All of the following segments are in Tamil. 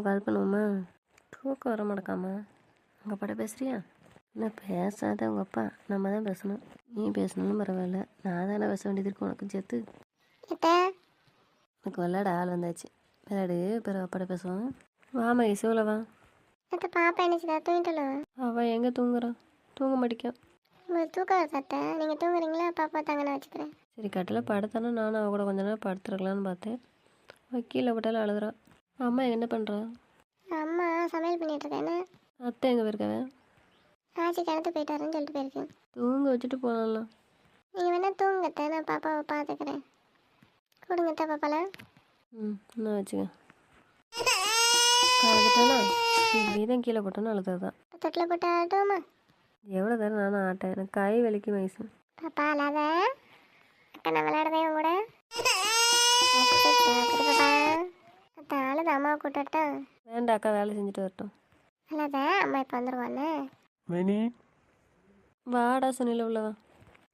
அப்பா கால் பண்ணுவோமா? தூக்கம் வர மாட்டேக்காமா. உங்கள் அப்பாட்ட பேசுறியா? என்ன பேசாத உங்கள் அப்பா. நம்ம தான் பேசணும். நீ பேசணும்னு பரவாயில்ல. நான் தானே பேச வேண்டியது இருக்கு உனக்கு சேர்த்து எனக்கு விளையாட ஆள் வந்தாச்சு. விளையாடு பிறகு அப்பாட்ட பேசுவோம். வாமா இசைவில் வா. அத்தை பாப்பா என்ன செய்தா தூங்கிட்டலோ அவள் எங்கே தூங்குறான் தூங்க மாட்டேக்கான் உங்களுக்கு தூக்கம் வருது அத்தை? நீங்கள் தூங்குறீங்களா? பாப்பா தாங்க நான் வச்சுக்கிறேன். சரி கட்டில் படுத்தானே நானும் அவ கூட கொஞ்ச நேரம் படுத்துருக்கலான்னு பார்த்தேன். அவ கீழே போட்டாலும் அழுகுறான் அம்மா என்ன பண்ணுறா அம்மா சமையல் பண்ணிட்டு இருக்கேன். அத்தை எங்கே போயிருக்காவ ஆச்சி கிணத்து போயிட்டு வரேன்னு சொல்லிட்டு போயிருக்கேன். தூங்க வச்சுட்டு போகலாம் நீங்கள் வேணா தூங்குங்கத்த நான் பாப்பாவை பார்த்துக்கிறேன். கொடுங்கத்த பாப்பாலாம் ம் நான் வச்சுக்க அழுதுட்டானா தான் கீழே போட்டோன்னு அழுதது? தான் தொட்டில் போட்டு ஆட்டுவோமா எவ்வளோ தரம் நானும் ஆட்டேன். எனக்கு கை வலிக்கு வயசு பாப்பா அல்லாத அக்கா நான் விளையாடுதேன் உன் கூட அச்சச்சோ, அப்படி பாப்பா அத்தை கூட்டட்டா? வேண்டாம் அக்கா வேலை செஞ்சுட்டு வரட்டும். அல்லாத அம்மா இப்போ வந்துருவானே. மினி. வாடா சுனில உள்ளவா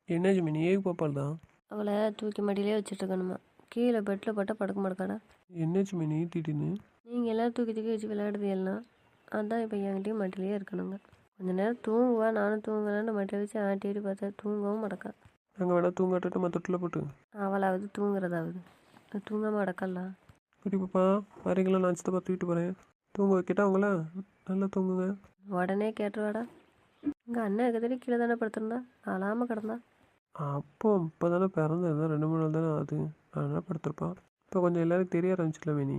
என்னாச்சு மினி? ஏகு பாப்பால் தான் அவளை தூக்கி மடியிலே வச்சுட்டு இருக்கணுமா கீழே பெட்டில் போட்டால் படுக்க மாட்டேக்காடா என்னாச்சு மினி? திடீர்னு. நீங்கள் எல்லாம் தூக்கி தூக்கி வச்சு விளையாடுது எல்லாம். அதான் இப்போ என்கிட்டயும் மட்டிலேயே இருக்கணுங்க. கொஞ்ச நேரம் தூங்குவா நானும் தூங்கலான்னு மட்டில் வச்சு ஆட்டி ஆட்டி பார்த்தா தூங்கவும் மடக்கா நாங்கள் வேணா தூங்காட்டு நம்ம தொட்டில் போட்டு. அவளாவது தூங்குறதாவது. தூங்காம அடக்கல்ல குட்டி பாப்பா வரீங்களா? நான் சித்த பார்த்து வீட்டு போகிறேன் தூங்க வைக்கட்டா அவங்கள நல்லா தூங்குங்க. உடனே கேட்டுருவாடா. எங்கள் அண்ணன் எக்கத்தடி கீழே தானே படுத்திருந்தா? அழாமல் கிடந்தா அப்போ இப்போ தானே பிறந்திருந்தா ரெண்டு மூணு நாள் தானே ஆகுது. அதனால படுத்திருப்பான் இப்போ கொஞ்சம் எல்லாருக்கும் தெரிய ஆரம்பிச்சிடல மினி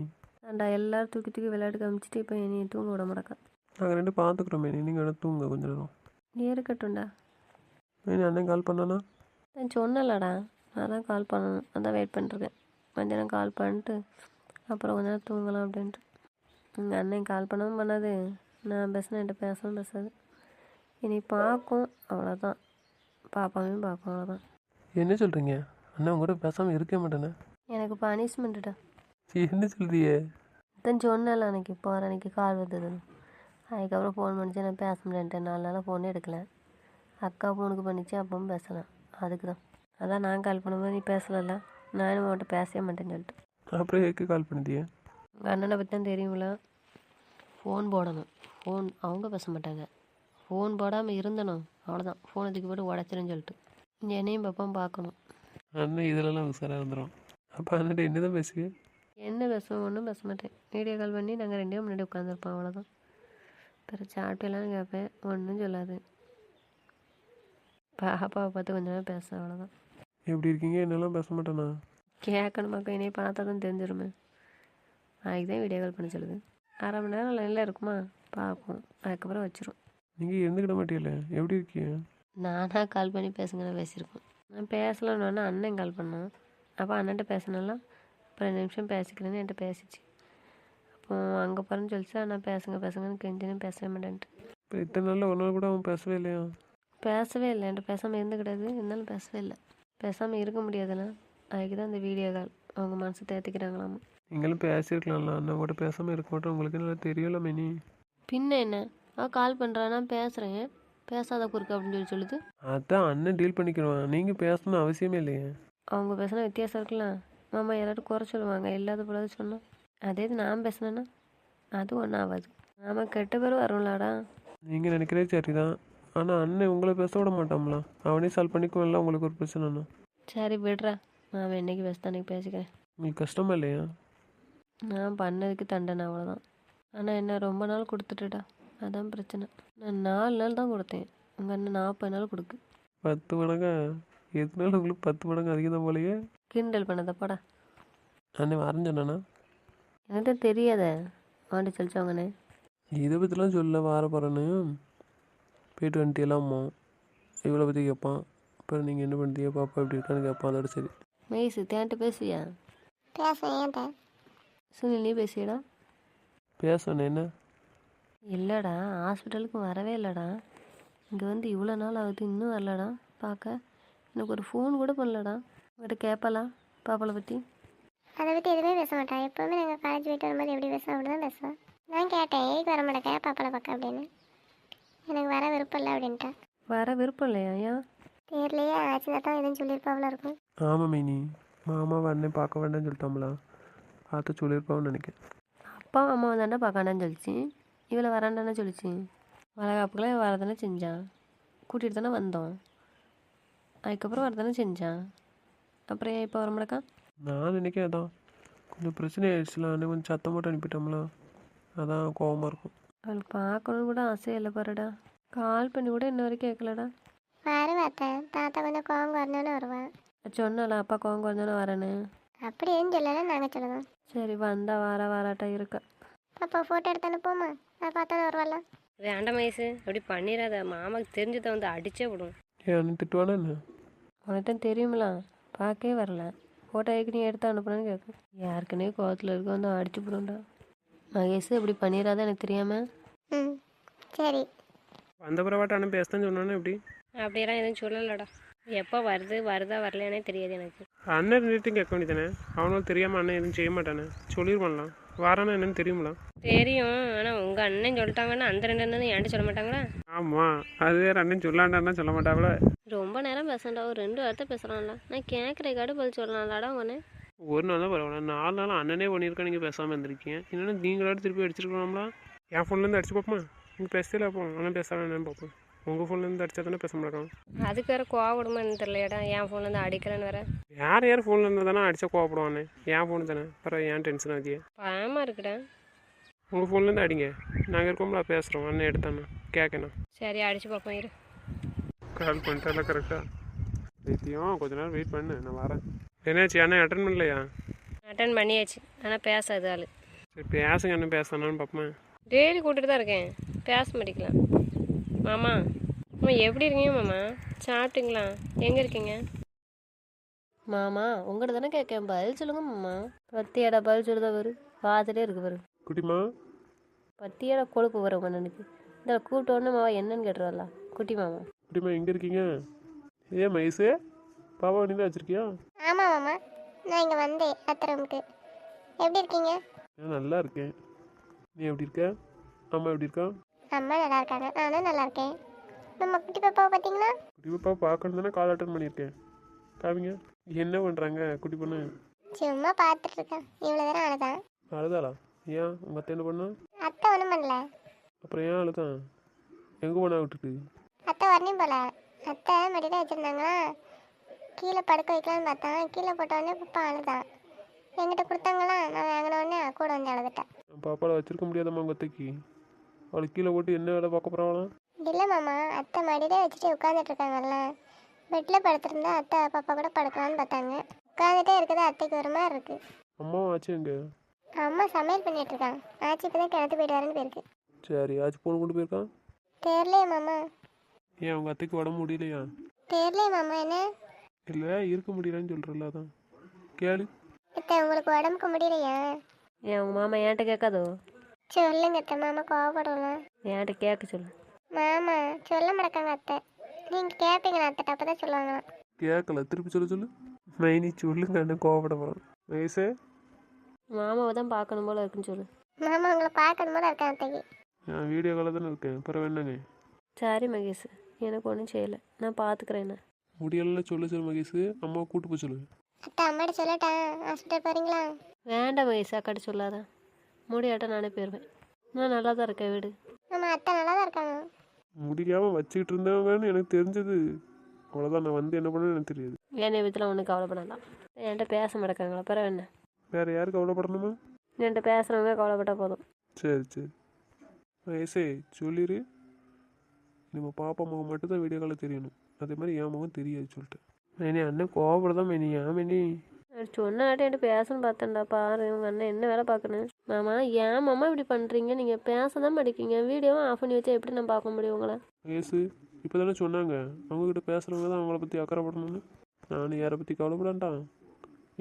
ஏன்டா எல்லாரும் தூக்கி தூக்கி விளையாட்டு காமிச்சிட்டு இப்போ நீ தூங்க விட மாட்டக்கா. நாங்கள் ரெண்டு பார்த்துக்குறோம் மினி. நீங்கள் வேணா தூங்க கொஞ்ச நேரம். இருக்கட்டும்டா. மினி அண்ணன் கால் பண்ணானா? நான் சொன்னலடா நான் தான் கால் பண்ணணும். அதான் வெயிட் பண்ணிருக்கேன் மத்தியானம் கால் பண்ணிட்டு அப்புறம் கொஞ்ச நேரம் தூங்கலாம் அப்படின்ட்டு. எங்கள் அண்ணன் கால் பண்ணவும் பண்ணாது. நான் பேசினேன் என்கிட்ட பேசவும் பேசாது. இனி பார்க்கும். அவ்வளோதான் பாப்பாவையும் பார்க்கும் அவ்வளோதான் என்ன சொல்கிறீங்க அண்ணன் உங்க கூட பேசாமல் இருக்கவே மாட்டேனே. எனக்கு பனிஷ்மெண்ட்டுடா என்ன சொல்றியே? தான் சொன்னல அன்னைக்கு போகிற அன்னைக்கு கால் வந்ததுன்னு. அதுக்கப்புறம் ஃபோன் பண்ணிச்சு நான் பேச முடியன்ட்டேன் நாலு நாளாக ஃபோனே எடுக்கல. அக்கா ஃபோனுக்கு பண்ணிச்சு அப்பவும் பேசலாம் அதுக்கு தான் அதான் நான் கால் பண்ணும்போது நீ பேசலல்ல. நானும் அவன்கிட்ட பேசவே மாட்டேன்னு சொல்லிட்டு. அப்புறம் ஏக்கு கால் உங்கள் அண்ணனை பற்றி தான் தெரியுங்களா ஃபோன் போடணும். ஃபோன் அவங்க பேச மாட்டாங்க. ஃபோன் போடாமல் இருந்தணும் அவ்வளோதான் ஃபோனை தூக்கி போட்டு உடச்சிருன்னு சொல்லிட்டு. என்னையும் பாப்பாவும் பார்க்கணும். அண்ணன் இதிலலாம் உசாராக இருந்துடும் அப்போ அண்ணன் என்ன தான் பேசுவேன் என்ன பேசுவோம்? ஒன்றும் பேச மாட்டேன். வீடியோ கால் பண்ணி நாங்கள் ரெண்டே முன்னாடி உட்காந்துருப்போம் அவ்வளோதான் பிறகு சாப்பிட்டெல்லாம் கேட்பேன். ஒன்றும் சொல்லாது. பாப்பாவை பார்த்து கொஞ்ச நேரம் பேச. அவ்வளோதான் எப்படி இருக்கீங்க? என்னெல்லாம் பேச மாட்டேனா கேட்கணுமாக்கா என்னைய பார்த்தா தான் தெரிஞ்சிருமே. அதுக்கு தான் வீடியோ கால் பண்ண சொல்லுது. அரை மணி நேரம் லைனில் இருக்குமா? பார்ப்போம். அதுக்கப்புறம் வச்சிரும் நீங்கள் இருந்துக்கிட மாட்டீங்களே? எப்படி இருக்கீங்க? நானாக கால் பண்ணி பேசுங்கன்னு பேசியிருக்கோம். நான் பேசலான்னு அண்ணன் கால் பண்ணோம் அப்போ அண்ணன்ட்ட பேசினாலாம் இப்போ ரெண்டு நிமிஷம் பேசிக்கிறேன்னு என்கிட்ட பேசிச்சு. அப்போ அங்கே போகிறேன்னு சொல்லிச்சு நான் பேசுங்க பேசுங்கன்னு கெஞ்சினும் பேசவே மாட்டேன்ட்டு. இப்போ இத்தனை நாளில் ஒரு நாள் கூட அவன் பேசவே இல்லையா? பேசவே இல்லை. என்கிட்ட பேசாமல் இருந்து கிடையாது இருந்தாலும் பேசவே இல்லை. பேசாமல் இருக்க முடியாதுல்ல. அதுக்கு தான் இந்த வீடியோ கால் அவங்க மனசு தேர்த்திக்கிறாங்களாமா நீங்களும் பேசியிருக்கலாம்ல அண்ணன் கூட பேசாமல் இருக்க மாட்டோம். உங்களுக்கு நல்லா தெரியல மினி. பின்ன என்ன? அவள் கால் பண்ணுறா நான் பேசுகிறேன் பேசாத குறுக்கு அப்படின்னு சொல்லி சொல்லுது. அதான் அண்ணன் டீல் பண்ணிக்கிறோம் நீங்கள் பேசணும்னு அவசியமே இல்லையே. அவங்க பேசினா வித்தியாசம் இருக்கலாம் மாமா எல்லாரும் குறை சொல்லுவாங்க. இல்லாத போலாது சொன்னோம் அதே இது நான் பேசினேன்னா அது ஒன்றும் ஆகாது நாம கெட்ட பேர் வரும்லாடா. நீங்கள் நினைக்கிறதே சரிதான். ஆனால் அண்ணன் உங்களை பேச விட மாட்டாங்களா அவனே சால்வ் பண்ணிக்குவோம்ல உங்களுக்கு ஒரு பிரச்சனைனா சரி விடுறா. நான் என்னைக்கு பேசுதான் அன்னைக்கு பேசிக்கிறேன். உங்களுக்கு கஷ்டமா இல்லையா? நான் பண்ணதுக்கு தண்டனை அவ்வளோதான் ஆனால் என்ன ரொம்ப நாள் கொடுத்துட்டுடா. அதான் பிரச்சனை. நான் நாலு நாள் தான் கொடுத்தேன். உங்கள் அண்ணன் நாற்பது நாள் கொடுக்கு. பத்து மடங்கா? எதுனாலும் உங்களுக்கு பத்து மடங்கு அதிகம் தான் போலயே? கிண்டல் பண்ணதப்பாடா அண்ணன் வரைஞ்சண்ணா எனக்கு தெரியாத? வாண்டி சொல்லிச்சவங்கண்ணே இதை பற்றிலாம் சொல்ல வார போகிறேன்னு போயிட்டு வந்துட்டியலாம்மா இவளை பற்றி கேட்பான். அப்புறம் நீங்கள் என்ன பண்ணுறீங்க பாப்பா எப்படி இருக்கான்னு கேட்பான். அதோட சரி. மெய்ஸு தேன்ட்டு பேசுவியா? பேச ஏன்ட்ட? சுனில் நீ பேசுவியடா? பேசணும் என்ன? இல்லைடா ஹாஸ்பிட்டலுக்கு வரவே இல்லைடா. இங்கே வந்து இவ்வளோ நாள் ஆகுது இன்னும் வரலடா பார்க்க. எனக்கு ஒரு ஃபோன் கூட பண்ணலடா. உங்கள்கிட்ட கேட்பாளா பாப்பாளை பற்றி அதை பற்றி எதுவுமே பேச மாட்டா. எப்போவுமே நாங்கள் காலேஜ் போயிட்டு வரும்போது எப்படி பேசுவோம் அப்படி தான் பேசுவோம் நான் கேட்டேன் ஏக்கு வர மாட்டேக்க பாப்பாவை பார்க்க அப்படின்னு. எனக்கு வர விருப்பம் இல்லை அப்படின்ட்டா. வர விருப்பம் இல்லையா ஏன்? தெரியலையே ஆச்சு தான் எதுவும் சொல்லியிருப்பாவில் இருக்கும். ஆமாம் மீனி. மாமாவை அண்ணன் பார்க்க வேண்டாம்னு சொல்லிட்டாங்களா பார்த்து சொல்லியிருப்பான்னு நினைக்கிறேன். அப்போ அம்மா தாண்டா பார்க்காண்டான்னு சொல்லிச்சு. இவளை வராண்டானே சொல்லிச்சு. வளகாப்புக்கெல்லாம் வரதானே செஞ்சான். கூட்டிகிட்டு தானே வந்தோம். அதுக்கப்புறம் வரதானே செஞ்சான். அப்புறம் ஏன் இப்போ வர மாட்டேக்கான் நான் நினைக்கிறேன் அதான். கொஞ்சம் பிரச்சனை ஆயிடுச்சுல. கொஞ்சம் சத்தம் போட்டு அனுப்பிட்டோம்ல. அதான் கோவமாக இருக்கும். அவளுக்கு பார்க்கணுன்னு கூட ஆசையே இல்லை பாருடா. கால் பண்ணி கூட இன்ன வரைக்கும் கேட்கலடா. வருவாத்தேன் தாத்தா கொஞ்சம் கோவம் வரணும்னு வருவேன். சொன்னல அப்பா கோவம் கொஞ்சம் வரேன்னு. அப்படி எதுவும் சொல்லலை நாங்கள் சொல்லுவோம் சரி வந்தா வார வாராட்டா இருக்க. பாப்பா ஃபோட்டோ எடுத்து அனுப்புவோமா அதை பார்த்தா வருவாள்ல. வேண்டாம் வயசு அப்படி பண்ணிடாத. மாமாவுக்கு தெரிஞ்சதை வந்து அடிச்சே விடும் ஏன் அண்ணன் திட்டுவானா என்ன? உனக்கு தெரியுமில பார்க்கவே வரல. ஃபோட்டோ ஏக்கு நீ எடுத்து அனுப்புனேன்னு கேட்கும் யாருக்குன்னே கோவத்தில் இருக்க வந்து அடிச்சு போடும்டா மகேஷ் இப்படி பண்ணிடாத எனக்கு தெரியாமல் ம் சரி. வந்த பிறவாட்ட அண்ணன் பேசதான் சொன்னானே எப்படி? அப்படியெல்லாம் எதுவும் சொல்லலடா. எப்போ வருது வருதா வரலையானே தெரியாது எனக்கு. அண்ணன் ரெண்டுட்டும் கேட்க வேண்டியதானே? அவனும் தெரியாமல் அண்ணன் எதுவும் செய்ய மாட்டானே? சொல்லிடுவான்லாம் வாரானா என்னன்னு தெரியுங்களா தெரியும் ஆனால் உங்கள் அண்ணன் சொல்லிட்டாங்கன்னா அந்த ரெண்டு அண்ணன் என்கிட்ட சொல்ல மாட்டாங்களா? ஆமாம் அது வேறு அண்ணன் சொல்லாண்டான்னா சொல்ல மாட்டாங்களே ரொம்ப நேரம் பேசண்டா ஒரு ரெண்டு வார்த்தை பேசுகிறான்ல நான் கேட்குறக்காடு பதில் சொல்லலாம்லடா உடனே ஒரு நாள் தான் பரவாயில்ல நாலு நாள் அண்ணனே பண்ணியிருக்கா நீங்கள் பேசாமல் இருந்திருக்கீங்க. என்னென்னா நீங்களாட்டு திருப்பி அடிச்சிருக்கலாம்ல. என் ஃபோன்லேருந்து அடிச்சு பார்ப்போம் நீங்கள் பேசல அப்போ அண்ணன் பேசாம என்னன்னு பார்ப்போம் உங்கள் ஃபோன்லேருந்து அடிச்சா தானே பேச மாட்டோம் அதுக்கு வேறு கோவப்படுமான்னு தெரியலையாடா என் ஃபோன்லேருந்து அடிக்கலன்னு வேற. யார் யார் ஃபோனில் இருந்தால் தானே அடிச்சா கோவப்படுவானே? என் ஃபோன் தானே. பரவாயில்ல ஏன் டென்ஷன் ஆகிய பயமாக இருக்குடா. உங்கள் ஃபோன்லேருந்து அடிங்க. நாங்கள் இருக்கோம்ல பேசுகிறோம் அண்ணன் எடுத்தாண்ணா கேட்கணும் சரி அடிச்சு பார்ப்போம் இரு. கால் பண்ணிட்டால கரெக்டாக வைத்தியம் கொஞ்ச நேரம் வெயிட் பண்ணு நான் வரேன். என்னாச்சு அண்ணன் அட்டன் பண்ணலையா? அட்டன் பண்ணியாச்சு. ஆனால் பேசாது ஆள். சரி பேசுங்க அண்ணன் பேசணும்னு பார்ப்பேன் டெய்லி கூப்பிட்டு தான் இருக்கேன். பேச மாட்டேங்கலாம் மாமா. அம்மா எப்படி இருக்கீங்க மாமா? சாப்பிட்டீங்களா? எங்கே இருக்கீங்க? மாமா உங்கள்கிட்ட தானே கேட்கேன். பதில் சொல்லுங்க மாமா. பத்தியாடா பதில் சொல்லுதா வரு பார்த்துட்டே இருக்கு பாரு. குட்டிமா? பத்தியாடா கொழுப்பு வரும் அண்ணனுக்கு இந்த கூப்பிட்ட உடனே மாவா என்னன்னு கேட்டுருவாளா? குட்டி மாமா. குட்டிமா எங்கே இருக்கீங்க? ஏன் மைஸு பாப்பா நீ தான் வச்சுருக்கியா? ஆமாம் மாமா. நான் இங்கே வந்தேன் அத்தை ரூமுக்கு. எப்படி இருக்கீங்க? நான் நல்லா இருக்கேன். நீ எப்படி இருக்க? அம்மா எப்படி இருக்கா? அம்மா நல்லா இருக்காங்க. நானும் நல்லா இருக்கேன். நம்ம குட்டி பாப்பாவை பார்த்தீங்களா குட்டி பாப்பா பார்க்கணும் தானே கால் அட்டன் பண்ணியிருக்கேன். காமிங்க. என்ன பண்ணுறாங்க குட்டி பொண்ணு? சும்மா பார்த்துட்டு இருக்கேன். இவ்வளோ நேரம் அழுதான் அழுதாளா? ஏன்? உங்கள் அத்தை என்ன பண்ணா? அத்தை ஒன்றும் பண்ணல. அப்புறம் ஏன் அழுதான் எங்கே போனா விட்டுட்டு? அத்தை வரணும் போல. அத்தை மடியில் வச்சுருந்தாங்களா? கீழே படுக்க வைக்கலான்னு பார்த்தேன் கீழே போட்ட உடனே பாப்பா அழுதான் என்கிட்ட கொடுத்தாங்களா? நான் வாங்கின உடனே கூட வந்து அழுதுட்டேன் பாப்பாவை வச்சிருக்க முடியாதம்மா உங்கள் அத்தைக்கு. அவளுக்கு கீழே போட்டு என்ன வேலை பார்க்க போகிறாங்களாம் இல்லை மாமா அத்தை மடியிலே வச்சுட்டு உட்காந்துட்டு இருக்காங்கல்ல. பெட்டில் படுத்திருந்தா அத்தை பாப்பா கூட படுக்கலான்னு பார்த்தாங்க. உட்காந்துட்டே இருக்கிறது அத்தைக்கு ஒரு மாதிரி இருக்கு. அம்மாவும் ஆச்சு எங்க அம்மா சமையல் பண்ணிட்டு இருக்காங்க. ஆச்சி இப்போ தான் கிணத்து போயிட்டு வரேன்னு போயிருக்கு. சரி ஆச்சு ஃபோன் கொண்டு போயிருக்கான் தெரியலையே மாமா. ஏன் உங்கள் அத்தைக்கு உடம்பு முடியலையா? தெரியலையே மாமா என்ன? இல்லை இருக்க முடியலன்னு சொல்கிறல்ல அதான். கேளு. அத்தை உங்களுக்கு உடம்புக்கு முடியலையா? ஏன் உங்கள் மாமா என்கிட்ட கேட்காதோ? சொல்லுங்க அத்தை மாமா கோவப்படுவோம் என்கிட்ட கேட்க சொல்லு. மாமா சொல்ல மாட்டாங்க அத்தை. நீங்கள் கேட்பீங்களா அத்தை அப்போ தான் சொல்லுவாங்களாம். கேட்கல திருப்பி சொல்ல சொல்லு. மைனி சொல்லுங்க அண்ணன் கோவப்பட போகிறான் வயசு மாமாவை தான் பார்க்கணும் போல இருக்குன்னு சொல்லு. மாமா உங்களை பார்க்கணும் போல இருக்கேன் அத்தைக்கு. நான் வீடியோ காலில் தானே இருக்கேன். அப்புறம் என்னங்க? சரி மகேஷ். எனக்கு ஒன்றும் செய்யலை. நான் பார்த்துக்கிறேன் என்ன. முடியலாம் சொல்லு சொல்லு மகேஷ். அம்மாவை கூட்டு போய் சொல்லு. அத்தை அம்மாட்ட சொல்லட்டேன் ஹாஸ்பிட்டல் போகிறீங்களா வேண்டாம் மகேஷ் அக்காட்ட சொல்லாத. முடியாட்ட நானே போயிடுவேன் நான் நல்லா தான் இருக்கேன் வீடு? ஆமாம் அத்தை நல்லா தான் இருக்காங்க. முடியாமல் வச்சுக்கிட்டு இருந்தவங்கன்னு எனக்கு தெரிஞ்சது. அவ்வளோதான் நான் வந்து என்ன பண்ணேன்னு எனக்கு தெரியாது. என்னை விதத்தில் ஒன்றும் கவலைப்படலாம் என்கிட்ட பேச மாட்டேக்காங்களா பிறகு என்ன? வேறு யாருக்கு கவலைப்படணுமா? என்கிட்ட பேசுகிறவங்க கவலைப்பட்டால் போதும். சரி சரி. வயசே சொல்லிடு நம்ம பாப்பா முகம் மட்டும் தான் வீடியோ காலில் தெரியணும். அதே மாதிரி என் முகம் தெரியாது சொல்லிட்டேன் மேனி அண்ணன் கோவப்படதான் மேனி. ஏன் மேனி? சொன்னாட்டி என்கிட்ட பேசணும்னு பார்த்தேன்டா பாரு உங்கள் அண்ணன் என்ன வேலை பார்க்கணும் மாமா ஏன் மாமா இப்படி பண்ணுறீங்க நீங்கள் பேச தான் மாட்டேங்கிங்க வீடியோவும் ஆஃப் பண்ணி வச்சா எப்படி நான் பார்க்க முடியும் உங்களை? வயசு இப்போ தானே சொன்னாங்க. அவங்கக்கிட்ட பேசுகிறவங்க தான் அவங்கள பற்றி அக்கறைப்படணும்னு. நானும் யாரை பற்றி கவலைப்படாண்டான்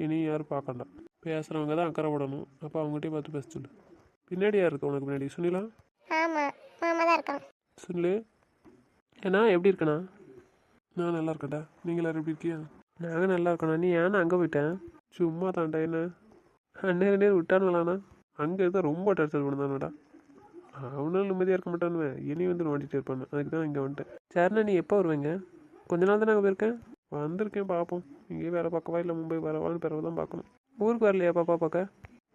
இனி யாரும் பார்க்கண்டாம் பேசுகிறவங்க தான் அக்கறைப்படணும். அப்போ அவங்ககிட்டயே பார்த்து பேச சொல்லு. பின்னாடி யார் இருக்கு? உனக்கு பின்னாடி. சுனிலா? ஆமாம் மாமா தான் இருக்கான். சுனிலு? ஏண்ணா எப்படி இருக்கண்ணா நான் நல்லா இருக்கேன்டா. நீங்கள் எல்லாரும் எப்படி இருக்கியா நாங்கள் நல்லா இருக்கணும். நீ ஏன்னா அங்கே போயிட்டேன் சும்மா தான்டா என்ன அந்நேரம் நேரம் விட்டானுங்களாண்ணா? அங்கே இருந்தால் ரொம்ப டார்ச்சர் பண்ணுதானடா அவனும் நிம்மதியாக இருக்க மாட்டானுவேன் இனி வந்து நோண்டிட்டு இருப்பானு அதுக்கு தான் இங்கே வந்துட்டேன். சரிண்ணா நீ எப்போ வருவீங்க? கொஞ்ச நாள் தான் நாங்கள் போயிருக்கேன்? வந்திருக்கேன் பார்ப்போம் இங்கேயே வேலை பார்க்கவா இல்லை மும்பை வரவான்னு பிறகு தான் பார்க்கணும். ஊருக்கு வரலையா பாப்பா பார்க்க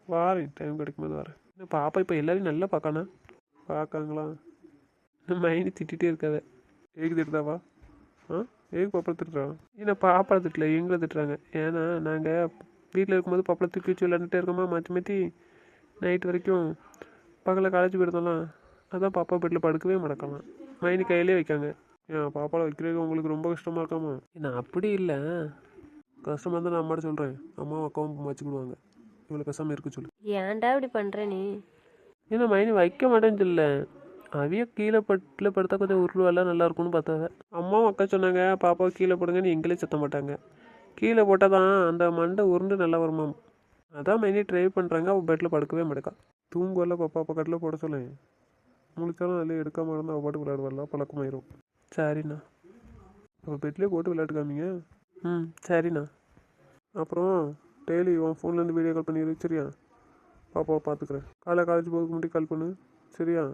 வாரேன் டைம் கிடைக்கும்போது வரேன். என்ன பாப்பா இப்போ எல்லாரையும் நல்லா பார்க்கானா? பார்க்காங்களா? மைண்டு திட்டிகிட்டே இருக்காத ஏக்கு திட்டுதாவா? ஆ? ஏக்கு பாப்பா திட்டுறா ஏன்னா பாப்பா திட்டல எங்களை திட்டுறாங்க. ஏன்னா நாங்கள் வீட்டில் இருக்கும்போது பாப்பா தூக்கி வச்சு விளாண்டுட்டே இருக்கோமா மாற்றி மாற்றி நைட் வரைக்கும் பகலில் காலேஜ் போயிருந்தோம்லாம் அதான் பாப்பா பெட்டில் படுக்கவே மடக்கலாம் மைனி கையிலே வைக்காங்க. ஏன் பாப்பாவை வைக்கிறதுக்கு உங்களுக்கு ரொம்ப கஷ்டமாக இருக்காமா? நான் அப்படி இல்லை. கஷ்டமாக இருந்தால் நான் அம்மாட்ட சொல்கிறேன் அம்மாவும் அக்காவும் வச்சுக்கிடுவாங்க இவ்வளோ கஷ்டமாக இருக்க சொல்லு. ஏன்டா இப்படி பண்ணுற நீ? ஏன்னா மைனி வைக்க மாட்டேன்னு சொல்ல அவிய கீழே பட்டில் படுத்தா கொஞ்சம் உருளுவெல்லாம் நல்லா இருக்கும்னு பார்த்தாங்க. அம்மாவும் அக்கா சொன்னாங்க பாப்பாவை கீழே போடுங்கன்னு எங்களே சத்த மாட்டாங்க. கீழே போட்டால் தான் அந்த மண்டை உருண்டு நல்லா வருமாம். அதான் மைனி ட்ரை பண்ணுறாங்க அவள் பெட்டில் படுக்கவே மாட்டேக்கா. தூங்குவல்ல பாப்பா பக்கத்தில் போட சொல்லேன் முழிச்சாலும் அதில் எடுக்காமல் இருந்தால் அவள் பாட்டு விளையாடுவாள் பழக்கமாயிரும். சரிண்ணா. அப்போ பெட்லேயே போட்டு விளையாட்டு காமிங்க ம் சரிண்ணா. அப்புறம் டெய்லி உன் ஃபோன்லேருந்து வீடியோ கால் பண்ணிடு சரியா? பாப்பாவை பார்த்துக்குறேன். காலை காலேஜ் போகிறதுக்கு முன்னாடி கால் பண்ணு சரியா?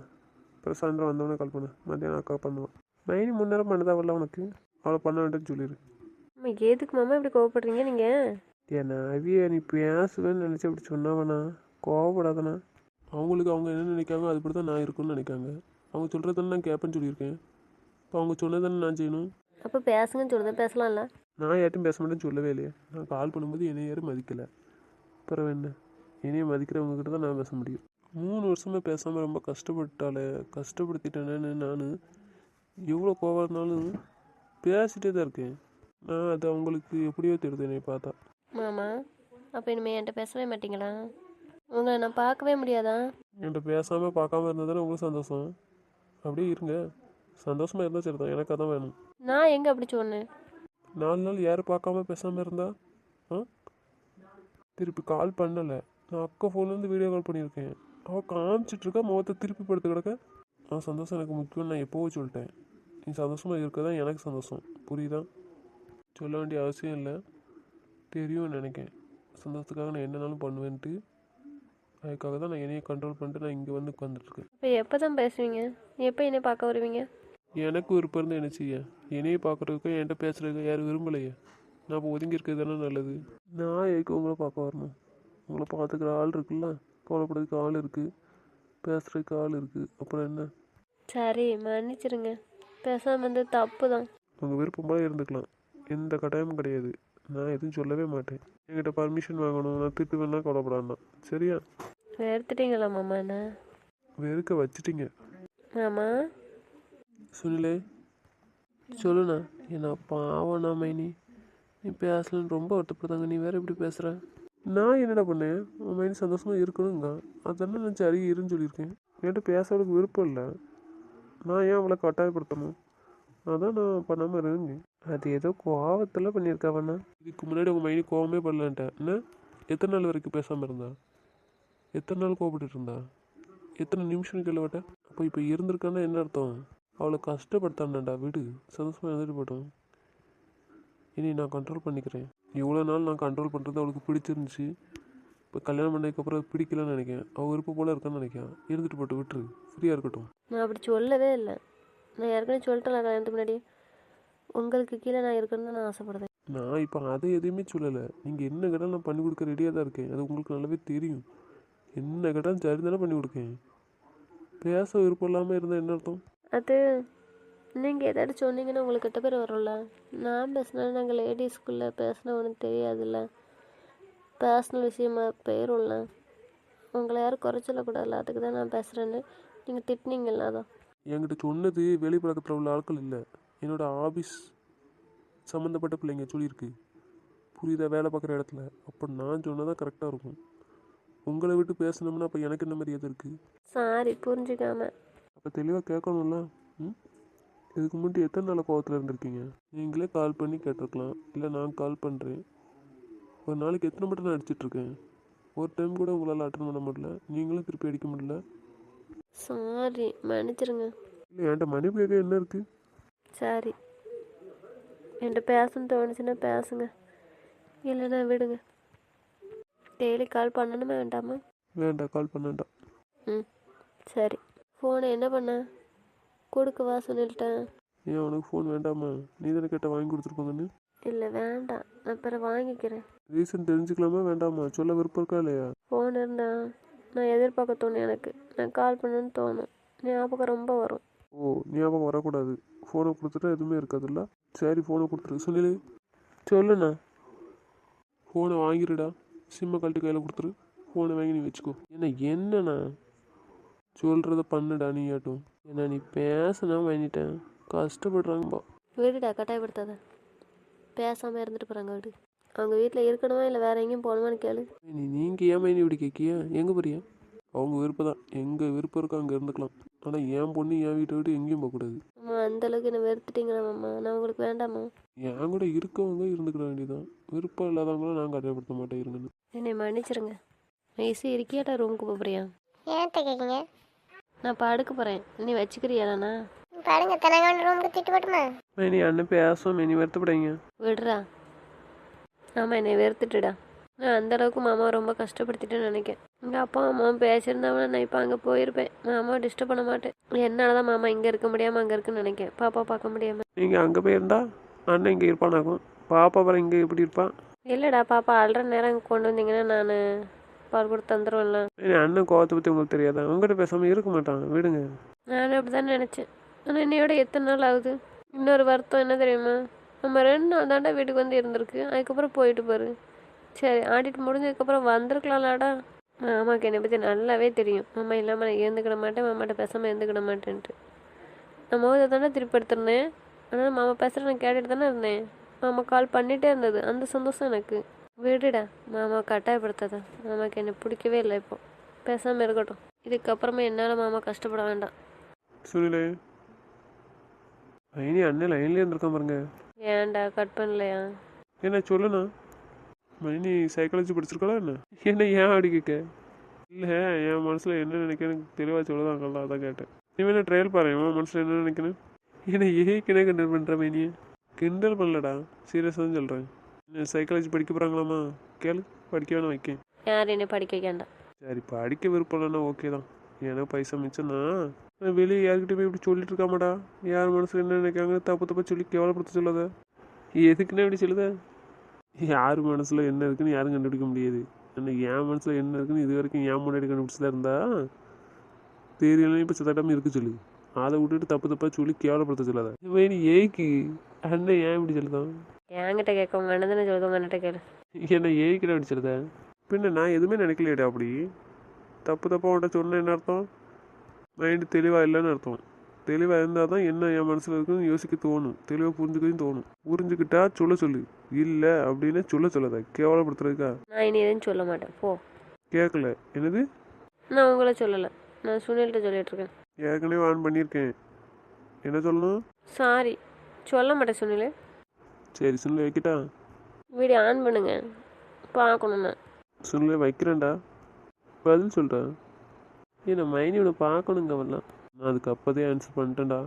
அப்புறம் சாயந்தரம் வந்தவொடனே கால் பண்ணு. மத்தியானம் அக்கா பண்ணுவான். மைனி முன்னேரம் பண்ணதாவல்ல உனக்கு? அவளை பண்ண வேண்டாம்னு சொல்லிடு அம்மா எதுக்கு மாமா இப்படி கோவப்படுறீங்க நீங்கள் ஏன்னா அவிய நீ பேசுவேன்னு நினச்சி அப்படி சொன்னாவண்ணா கோவப்படாதண்ணா அவங்களுக்கு அவங்க என்ன நினைக்காங்க அதுபடி தான் நான் இருக்குன்னு நினைக்காங்க. அவங்க சொல்கிறதானே நான் கேட்பேன்னு சொல்லியிருக்கேன். இப்போ அவங்க சொன்னதானே நான் செய்யணும். அப்போ பேசுங்கன்னு சொல்லுதான் பேசலாம்ல? நான் யார்ட்டும் பேச மாட்டேன்னு சொல்லவே இல்லையே. நான் கால் பண்ணும்போது என்னை யாரும் மதிக்கலை. அப்புறம் என்ன? என்னைய மதிக்கிறவங்க கிட்ட தான் நான் பேச முடியும். மூணு வருஷமாக பேசாமல் ரொம்ப கஷ்டப்பட்டாலே கஷ்டப்படுத்திட்டேனேன்னு நான். எவ்வளோ கோவம் இருந்தாலும் பேசிட்டே தான் இருக்கேன். நான் அது அவங்களுக்கு எப்படியோ தெரியுது என்னை பார்த்தா. மாமா அப்போ இனிமேல் என்கிட்ட பேசவே மாட்டீங்களா? உங்களை நான் பார்க்கவே முடியாதா? என்கிட்ட பேசாமல் பார்க்காம இருந்தால் தானே உங்களுக்கு சந்தோஷம்? அப்படியே இருங்க. சந்தோஷமாக இருந்தால் சரி தான் எனக்கு அதான் வேணும். நான் எங்கே அப்படி சொன்னேன்? நாலு நாள் யாரும் பார்க்காம பேசாமல் இருந்தா? ஆ? திருப்பி கால் பண்ணலை. நான் அக்கா ஃபோன்லேருந்து வீடியோ கால் பண்ணியிருக்கேன். அவள் காமிச்சிட்ருக்கா முகத்தை திருப்பி படுத்து கிடக்க? ஆ சந்தோஷம் எனக்கு முக்கியம் நான் எப்போவோ சொல்லிட்டேன். நீ சந்தோஷமாக இருக்க தான் எனக்கு சந்தோஷம். புரியுதா? சொல்ல வேண்டிய அவசியம் இல்லை. தெரியும் நினைக்கேன். சந்தோஷத்துக்காக நான் என்னனாலும் பண்ணுவேன்ட்டு. அதுக்காக தான் நான் என்னையை கண்ட்ரோல் பண்ணிட்டு நான் இங்கே வந்து உட்காந்துட்ருக்கேன் இப்போ எப்போ தான் பேசுவீங்க? எப்போ என்னை பார்க்க வருவீங்க? எனக்கு விருப்பம் இருந்தால் என்ன செய்ய? என்னையே பார்க்குறதுக்கும் என்கிட்ட பேசுறதுக்கு யாரும் விரும்பலையே. நான் இப்போ ஒதுங்கி இருக்கிறது தானே நல்லது. நான் எதுக்கு உங்களை பார்க்க வரணும்? உங்களை பார்த்துக்கிற ஆள் இருக்குல்ல. கவலைப்படுறதுக்கு ஆள் இருக்குது பேசுறதுக்கு ஆள் இருக்குது அப்புறம் என்ன? சரி மன்னிச்சிருங்க. பேசாமல் இருந்தது தப்பு தான் உங்கள் விருப்பம் போல இருந்துக்கலாம். எந்த கட்டாயமும் கிடையாது. நான் எதுவும் சொல்லவே மாட்டேன். என்கிட்ட பர்மிஷன் வாங்கணும். நான் திட்டு வேணா கவலைப்படாதான் சரியா? வெறுத்துட்டீங்களா மாமா? என்ன? வெறுக்க வச்சிட்டீங்க. மாமா? சுனிலே சொல்லுண்ணா. என்ன பாவண்ணா மைனி நீ பேசலன்னு ரொம்ப வருத்தப்படுதாங்க நீ வேற இப்படி பேசுகிற நான் என்னடா பண்ணேன்? உன் மைண்ட் சந்தோஷமாக இருக்கணுங்க அதெல்லாம் நான் சரி இருன்னு சொல்லியிருக்கேன். என்கிட்ட பேசுறதுக்கு விருப்பம் இல்லை. நான் ஏன் அவளை கட்டாயப்படுத்தணும்? அதான் நான் பண்ணாமல் இருந்தேன். அது ஏதோ கோவத்தில் பண்ணியிருக்காவண்ணா இதுக்கு முன்னாடி உங்கள் மைண்ட் கோவமே பண்ணலன்ட்டேன் என்ன? எத்தனை நாள் வரைக்கும் பேசாமல் இருந்தா? எத்தனை நாள் கோவப்பட்டுட்டு இருந்தா? எத்தனை நிமிஷம் கேள்விப்பட்ட அப்போ இப்போ இருந்திருக்கான்னா என்ன அர்த்தம்? அவளை கஷ்டப்படுத்தாண்டா விடு. சந்தோஷமாக இருந்துட்டு போட்டோம் இனி நான் கண்ட்ரோல் பண்ணிக்கிறேன். இவ்வளோ நாள் நான் கண்ட்ரோல் பண்ணுறது அவளுக்கு பிடிச்சிருந்துச்சு. இப்போ கல்யாணம் பண்ணதுக்கப்புறம் அது பிடிக்கலன்னு நினைக்கிறேன். அவள் விருப்பம் போல் இருக்கான்னு நினைக்கிறேன். இருந்துட்டு போட்டு விட்டுரு. ஃப்ரீயாக இருக்கட்டும். நான் அப்படி சொல்லவே இல்லை. நான் ஏற்கனவே சொல்லிட்டேன் கல்யாணத்துக்கு முன்னாடி. உங்களுக்கு கீழே நான் இருக்கணும்னு நான் ஆசைப்படுறேன். நான் இப்போ அதை எதுவுமே சொல்லலை. நீங்கள் என்ன கேட்டாலும் நான் பண்ணி கொடுக்க ரெடியாக தான் இருக்கேன். அது உங்களுக்கு நல்லாவே தெரியும். என்ன கேட்டாலும் சரி தானே பண்ணி கொடுக்கேன். பேச விருப்பம் இல்லாமல் இருந்தால் என்ன அர்த்தம்? அது நீங்கள் ஏதாச்சும் சொன்னீங்கன்னா உங்களுக்கு கிட்ட பேர் வரும்ல? நான் பேசினா நாங்கள் லேடிஸ்குள்ளே பேசினா ஒன்றும் தெரியாதுல்ல. பர்சனல் விஷயமா போயிரும்ல. உங்களை யாரும் குறைச்சலக்கூடாதுல்ல அதுக்கு தான் நான் பேசுகிறேன்னு நீங்கள் திட்டினீங்கல்ல அதான். என்கிட்ட சொன்னது வெளிப்பழக்கத்தில் உள்ள ஆட்கள் இல்லை. என்னோட ஆஃபீஸ் சம்மந்தப்பட்ட பிள்ளைங்க சொல்லியிருக்கு. புரியுதா? வேலை பார்க்குற இடத்துல. அப்போ நான் சொன்னதான் கரெக்டாக இருக்கும். உங்களை விட்டு பேசணும்னா அப்போ எனக்கு என்ன மரியாதை இருக்குது சாரி புரிஞ்சுக்காம. அப்போ தெளிவாக கேட்கணும்ல. இதுக்கு முன்னாடி எத்தனை நாள் கோவத்தில் இருந்திருக்கீங்க? நீங்களே கால் பண்ணி கேட்டிருக்கலாம். இல்லை நான் கால் பண்ணுறேன் ஒரு நாளைக்கு எத்தனை மட்டும் நான் அடிச்சிட்ருக்கேன் ஒரு டைம் கூட உங்களால் அட்டன் பண்ண முடியல. நீங்களும் திருப்பி அடிக்க முடியல. சாரி மன்னிச்சிருங்க. இல்லை என்கிட்ட மன்னிப்பு கேட்க என்ன இருக்குது சாரி என்கிட்ட பேசணும்னு தோணுச்சுன்னா பேசுங்க. இல்லைன்னா விடுங்க. டெய்லி கால் பண்ணணுமா வேண்டாமா? வேண்டாம் கால் பண்ணேன்டா ம் சரி. ஃபோனை என்ன பண்ண? கொடுக்கவா சொல்லிட்டேன். ஏன் உனக்கு ஃபோன் வேண்டாமா? நீ தானே கேட்ட வாங்கி கொடுத்துருப்பாங்கன்னு. இல்லை வேண்டாம். நான் பிறகு வாங்கிக்கிறேன். ரீசன் தெரிஞ்சுக்கலாமா வேண்டாமா? சொல்ல விருப்பம் இருக்கா இல்லையா? ஃபோன் இருந்தா நான் எதிர்பார்க்க தோணும் எனக்கு. நான் கால் பண்ணணும்னு தோணும். ஞாபகம் ரொம்ப வரும். ஓ ஞாபகம் வரக்கூடாது. ஃபோனை கொடுத்துட்டா எதுவுமே இருக்காதுல்ல? சரி ஃபோனை கொடுத்துரு. சொல்லு சொல்லுண்ணா. ஃபோனை வாங்கிடுடா சிம்மை கழட்டி கையில் கொடுத்துரு. ஃபோனை வாங்கி நீ வச்சுக்கோ. என்ன என்னண்ணா? சொல்கிறத பண்ணுடா நீ ஆட்டும். என்ன நீ பேசினா வாங்கிட்டேன். கஷ்டப்படுறாங்கப்பா. வீடுடா கட்டாயப்படுத்தாத. பேசாமல் இருந்துட்டு போகிறாங்க வீடு அவங்க வீட்டில் இருக்கணுமா இல்லை வேற எங்கேயும் போகணுமான்னு கேளு. நீ நீங்கள் ஏன் மைனி இப்படி கேட்கியா? எங்கே போறியா? அவங்க விருப்பம் தான். எங்கே விருப்பம் இருக்கோ அங்கே இருந்துக்கலாம். ஆனால் என் பொண்ணு என் வீட்டை விட்டு எங்கேயும் போகக்கூடாது அம்மா அந்த அளவுக்கு என்ன வெறுத்துட்டீங்களா மாமா. நான் உங்களுக்கு வேண்டாமா? என் கூட இருக்கவங்க இருந்துக்கிட வேண்டியதான் விருப்பம் இல்லாதவங்களும் நான் கட்டாயப்படுத்த மாட்டேன் இருங்கன்னு. என்னை மன்னிச்சிருங்க. ஐசு இருக்கியாட்டா ரூமுக்கு போறியா? ஏன்ட்ட கேட்குங்க நான் படுக்க போகிறேன் நீ வச்சுக்கிறியாடாண்ணா பாருங்க தனகான ரூமுக்கு திட்டு போட்டுமா? மைனி அண்ணன் பேசும் மைனி வருத்தப்படாங்க விடுறா. ஆமாம் என்னை வெறுத்துட்டுடா. நான் அந்த அளவுக்கு மாமா ரொம்ப கஷ்டப்படுத்திட்டேன்னு நினைக்கிறேன். எங்கள் அப்பா அம்மாவும் பேசியிருந்தாங்கன்னா நான் இப்போ அங்கே போயிருப்பேன். மாமா டிஸ்டர்ப் பண்ண மாட்டேன். என்னால் தான் மாமா இங்கே இருக்க முடியாமல் அங்கே இருக்குன்னு நினைக்கிறேன். பாப்பா பார்க்க முடியாமல் நீங்கள் அங்கே போயிருந்தா அண்ணன் இங்கே இருப்பானாக்கும். பாப்பா அப்புறம் இங்கே எப்படி இருப்பான் இல்லைடா பாப்பா அல்ற நேரம் இங்க கொண்டு வந்தீங்கன்னா நான் பால் கொடுத்து தந்துடுவேன்ல மைனி அண்ணன் கோவத்தை பற்றி உங்களுக்கு தெரியாதா? உங்ககிட்ட பேசாமல் இருக்க மாட்டான். விடுங்க. நானும் அப்படி தான் நினச்சேன். ஆனால் என்னையோட எத்தனை நாள் ஆகுது? இன்னொரு வருத்தம் என்ன தெரியுமா? நம்ம ரெண்டு நாள் தாண்டா வீட்டுக்கு வந்து இருந்திருக்கு. அதுக்கப்புறம் போயிட்டு பாரு. சரி ஆடிட்டு முடிஞ்சதுக்கப்புறம் வந்திருக்கலாம்லடா. மாமாக்கு என்னை பற்றி நல்லாவே தெரியும். மாமா இல்லாமல் நான் இருந்துக்கிட மாட்டேன். மாமாட்ட பேசாமல் இருந்துக்கிட மாட்டேன்ட்டு. நான் மோதை தானே திருப்பி எடுத்திருந்தேன் ஆனால் மாமா பேசுகிற நான் கேட்டுட்டு தானே இருந்தேன். மாமா கால் பண்ணிகிட்டே இருந்தது. அந்த சந்தோஷம் எனக்கு. விடுடா மாமா கட்டாயப்படுத்தாத. மாமாக்கு என்னை பிடிக்கவே இல்லை இப்போ. பேசாமல் இருக்கட்டும். இதுக்கப்புறமா என்னால் மாமா கஷ்டப்பட வேண்டாம். சுனிலே மைனி அண்ணன் லைன்லேயே இருந்திருக்கான் பாருங்க. ஏன்டா கட் பண்ணலையா? என்ன சொல்லுண்ணா. மைனி சைக்காலஜி படிச்சிருக்கா என்ன? என்ன ஏன் அப்படி கேட்க? இல்லை என் மனசில் என்ன நினைக்கிறேன் தெளிவாக சொல்லுதாங்கல்ல அதான் கேட்டேன். நீ வேணா ட்ரையல் பாரு என் மனசில் என்ன நினைக்கிறேன் என்ன ஏற்கனவே கிண்டல் பண்ணுற மைனியை? கிண்டல் பண்ணலடா. சீரியஸாக சொல்கிறேன் சைக்காலஜி படிக்க போகிறாங்களாமா கேளு படிக்க வேணாம் வைக்கேன். யார் என்னை படிக்க வைக்காண்டா சரி படிக்க விருப்பம் இல்லைன்னா ஓகே தான். ஏன்னா பைசா மிச்சம்னா வெளியே யார்கிட்டயுமே இப்படி சொல்லிட்டு இருக்காமடா. யார் மனசில் என்ன நினைக்கிறாங்க தப்பு தப்பாக சொல்லி கேவலப்படுத்த சொல்லாத. எதுக்குன்னா இப்படி சொல்லுத? யார் மனசில் என்ன இருக்குன்னு யாரும் கண்டுபிடிக்க முடியாது. ஆனால் என் மனசில் என்ன இருக்குன்னு இது வரைக்கும் என் முன்னாடி கண்டுபிடிச்சதா இருந்தா? தெரியலன்னு இப்போ சத்தாட்டாமல் இருக்க சொல்லு. அதை விட்டுட்டு தப்பு தப்பாக சொல்லி கேவலப்படுத்த சொல்லாத. வேணி ஏய்க்கு அண்ணன் ஏன் இப்படி சொல்லுதான்? என்கிட்ட கேட்க உங்கள் அண்ணன் தானே சொல்லுது உங்கள் அண்ணன்ட்ட கேளு. என்ன ஏய்க்கிட அப்படி சொல்லுத பின்ன நான் எதுவுமே நினைக்கலையடா அப்படி. தப்பு தப்பாக உன்ட்ட சொன்ன என்ன அர்த்தம்? மைண்டு தெளிவாக இல்லைன்னு அர்த்தம். தெளிவாக இருந்தால் தான் என்ன என் மனசில் இருக்குன்னு யோசிக்க தோணும். தெளிவாக புரிஞ்சுக்கவும் தோணும். புரிஞ்சுக்கிட்டா சொல்ல சொல்லு. இல்லை அப்படின்னு சொல்ல சொல்லாத. கேவலப்படுத்துறதுக்கா? நான் இனி எதுவும் சொல்ல மாட்டேன். போ. கேட்கல என்னது? நான் உங்களை சொல்லலை. நான் சுனில்கிட்ட சொல்லிட்டு இருக்கேன். ஏற்கனவே ஆன் பண்ணியிருக்கேன். என்ன சொல்லணும்? சாரி சொல்ல மாட்டேன் சுனில். சரி சுனில் வைக்கிட்டா? வீடியோ ஆன் பண்ணுங்க. பார்க்கணும் நான் வைக்கிறேன்டா. பதில் சொல்கிறேன் ஏன்னா மைனியோட பார்க்கணுங்க அவெல்லாம் நான் அதுக்கு அப்போதே ஆன்சர் பண்ணிட்டேன்டா.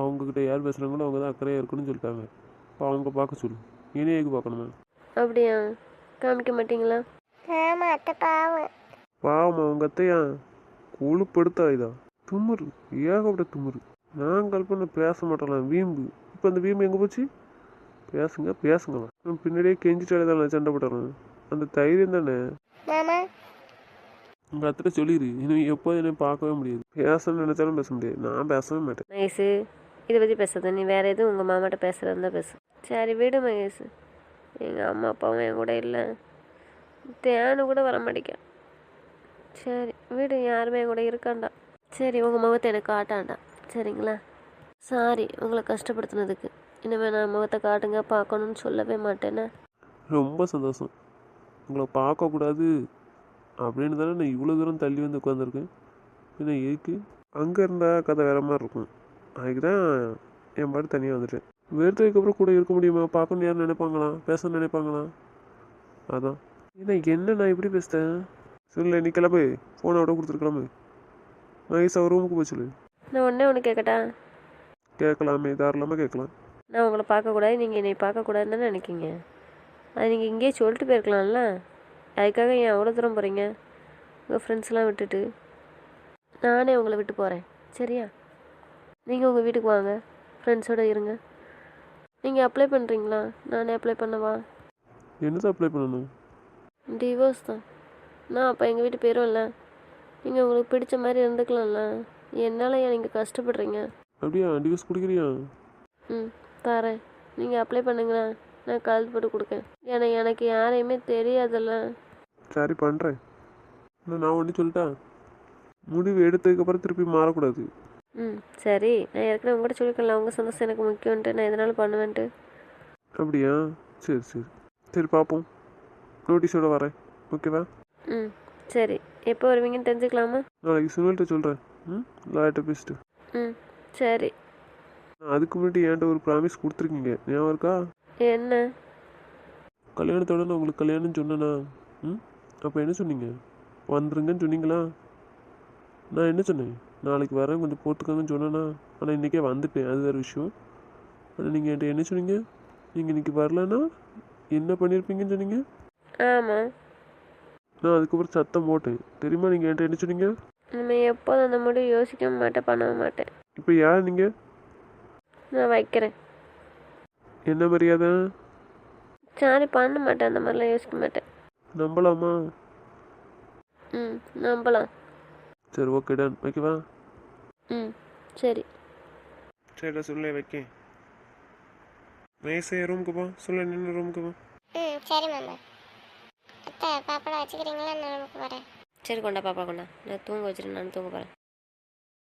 அவங்கக்கிட்ட யார் பேசுகிறாங்களோ அவங்க தான் அக்கறையாக இருக்கணும்னு சொல்லிட்டாங்க. இப்போ அவங்க பார்க்க சொல்லு. இனி எதுக்கு பார்க்கணுமா? அப்படியா? காமிக்க மாட்டீங்களா? ஆமா அத்தை பாவம். பாவம் அவங்க அத்தையா? கொழுப்படுத்தா இதா? துமுறு ஏகப்பட்ட துமுறு நான் கல்பனை பேச மாட்டேலாம் வீம்பு. இப்போ அந்த வீம்பு எங்கே போச்சு? பேசுங்க பேசுங்களா பின்னாடியே கெஞ்சிட்டாலே தான் சண்டை போட்டுறேன் அந்த தைரியம் தானே? மாமா. உங்கள் அத்தை சொல்லிடு இன்னும் எப்போ என்னை பார்க்கவே முடியாது. பேசணும்னு நினச்சாலும் பேச முடியாது. நான் பேசவே மாட்டேன். மகேஷு இதை பற்றி பேசாத. நீ வேறு எதுவும் உங்கள் மாமாட்ட பேசுகிறதா பேசு. சரி விடு மகேஷ். எங்கள் அம்மா அப்பாவும் என் கூட இல்லை. தேனு கூட வர மாட்டேங்கான் சரி விடு. யாருமே என் கூட இருக்காண்டா. சரி உங்கள் முகத்தை எனக்கு காட்டாண்டா. சரிங்களா? சாரி உங்களை கஷ்டப்படுத்துனதுக்கு. இனிமேல் நான் முகத்தை காட்டுங்க பார்க்கணுன்னு சொல்லவே மாட்டேனே. ரொம்ப சந்தோஷம். உங்களை பார்க்கக்கூடாது அப்படின்னு தானே நான் இவ்வளோ தூரம் தள்ளி வந்து உட்காந்துருக்கேன் பின்ன எதுக்கு அங்கே இருந்தால் கதை வேற மாதிரி இருக்கும். அதுக்கு தான் என் பாட்டு தனியாக வந்துட்டேன். வெறுத்ததுக்கப்புறம் கூட இருக்க முடியுமா? பார்க்கணும் யாரும் நினைப்பாங்களா? பேச நினைப்பாங்களா? அதான். ஏன்னா என்ன நான் இப்படி பேசுகிறேன் சொல்லல நீ கிளம்பு. ஃபோனை விட கொடுத்துருக்கலாமே மகேஷ் அவர் ரூமுக்கு போய் சொல்லு. நான் ஒன்றே ஒன்று கேட்கட்டா கேட்கலாமே தாராளமாக கேட்கலாம். நான் உங்களை பார்க்கக்கூடாது நீங்கள் என்னை பார்க்கக்கூடாதுன்னு தானே நினைக்கிங்க? அது நீங்கள் இங்கேயே சொல்லிட்டு போயிருக்கலாம்ல? அதுக்காக ஏன் அவ்வளோ தூரம் போகிறீங்க உங்கள் ஃப்ரெண்ட்ஸ்லாம் விட்டுட்டு. நானே உங்களை விட்டு போகிறேன் சரியா? நீங்கள் உங்கள் வீட்டுக்கு வாங்க. ஃப்ரெண்ட்ஸோடு இருங்க. நீங்கள் அப்ளை பண்ணுறீங்களா நானே அப்ளை பண்ணவா? என்னதான் அப்ளை பண்ணணும்? டிவோர்ஸ் தான். நான் அப்போ எங்கள் வீட்டு போயிடும்ல நீங்கள் உங்களுக்கு பிடிச்ச மாதிரி இருந்துக்கலாம்ல. என்னால் ஏன் நீங்கள் கஷ்டப்படுறீங்க? அப்படியா? டிவோர்ஸ் குடிக்கிறியா? ம். தரேன். நீங்கள் அப்ளை பண்ணுங்களேன் நான் கழுத்து போட்டு கொடுக்கேன். ஏன்னா எனக்கு யாரையுமே தெரியாதுல்ல. சரி பண்ணுறேன் நான் ஒன்று சொல்லிட்டா முடிவு எடுத்ததுக்கப்புறம் திருப்பி மாறக்கூடாது. ம் சரி. நான் ஏற்கனவே உங்கள்கிட்ட சொல்லிக்கலாம் உங்கள் சந்தோஷம் எனக்கு முக்கியம்ன்ட்டு. நான் எதனாலும் பண்ணுவேன்ட்டு. அப்படியா? சரி சரி. சரி பார்ப்போம் நோட்டீஸோட வரேன். ஓகேவா ம் சரி. எப்போ வருவீங்கன்னு தெரிஞ்சுக்கலாமா? நாளைக்கு சுனில்கிட்ட சொல்கிறேன் ம் லாயர்கிட்ட பேசிட்டு. ம் சரி. அதுக்கு முன்னாடி என்கிட்ட ஒரு ப்ராமிஸ் கொடுத்துருக்கீங்க. ஞாபகம் இருக்கா? என்ன? கல்யாணத்தோட நான் உங்களுக்கு கல்யாணம் சொன்னேனா? ம்? அப்போ என்ன சொன்னீங்க? வந்துருங்கன்னு சொன்னீங்களா? நான் என்ன சொன்னேன்? நாளைக்கு வரேன் கொஞ்சம் போட்டுக்கோங்கன்னு சொன்னேனா? ஆனால் இன்றைக்கே வந்துட்டேன். அது வேறு விஷயம். ஆனால் நீங்கள் என்கிட்ட என்ன சொன்னீங்க? நீங்கள் இன்றைக்கி வரலன்னா என்ன பண்ணியிருப்பீங்கன்னு சொன்னீங்க? ஆமாம் நான் அதுக்கப்புறம் சத்தம் போட்டேன். தெரியுமா நீங்கள் என்கிட்ட என்ன சொன்னீங்க? இனிமேல் எப்போதும் அந்த முடிவு யோசிக்க மாட்டேன் பண்ண மாட்டேன். இப்போ யார் நீங்கள் நான் வைக்கிறேன். என்ன மரியாதை? சாரி பண்ண மாட்டேன். அந்த மாதிரிலாம் யோசிக்க மாட்டேன். நம்பலாமா? ம் நம்பலாம். சரி ஓகே டன் ஓகேவா ம் சரி. சரிடா சொல்ல வைக்கேன் வயசே ரூமுக்கு போ. சொல்ல நின்று ரூமுக்கு போ. ம் சரி மாமா. அத்தை பாப்பாடா வச்சுக்கிறீங்களா? நான் ரூமுக்கு வரேன் சரி கொண்டா பாப்பா கொண்டா. நான் தூங்க வச்சுட்டு நான் தூங்க போகிறேன்